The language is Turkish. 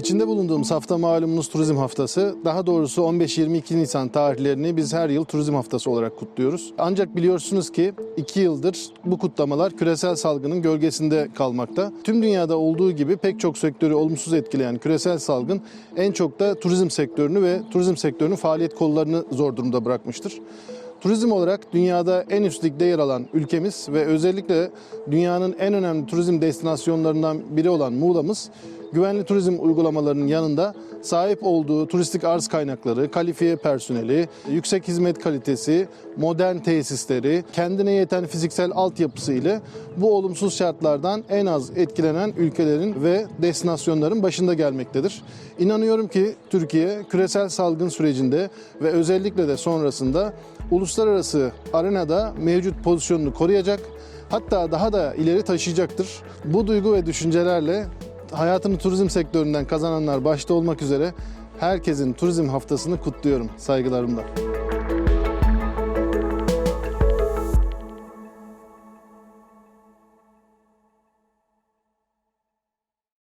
İçinde bulunduğumuz hafta malumunuz turizm haftası. Daha doğrusu 15-22 Nisan tarihlerini biz her yıl turizm haftası olarak kutluyoruz. Ancak biliyorsunuz ki 2 yıldır bu kutlamalar küresel salgının gölgesinde kalmakta. Tüm dünyada olduğu gibi pek çok sektörü olumsuz etkileyen küresel salgın en çok da turizm sektörünü ve turizm sektörünün faaliyet kollarını zor durumda bırakmıştır. Turizm olarak dünyada en üst ligde yer alan ülkemiz ve özellikle dünyanın en önemli turizm destinasyonlarından biri olan Muğla'mız güvenli turizm uygulamalarının yanında sahip olduğu turistik arz kaynakları, kalifiye personeli, yüksek hizmet kalitesi, modern tesisleri, kendine yeten fiziksel altyapısı ile bu olumsuz şartlardan en az etkilenen ülkelerin ve destinasyonların başında gelmektedir. İnanıyorum ki Türkiye küresel salgın sürecinde ve özellikle de sonrasında uluslararası arenada mevcut pozisyonunu koruyacak, hatta daha da ileri taşıyacaktır. Bu duygu ve düşüncelerle hayatını turizm sektöründen kazananlar başta olmak üzere herkesin turizm haftasını kutluyorum saygılarımla.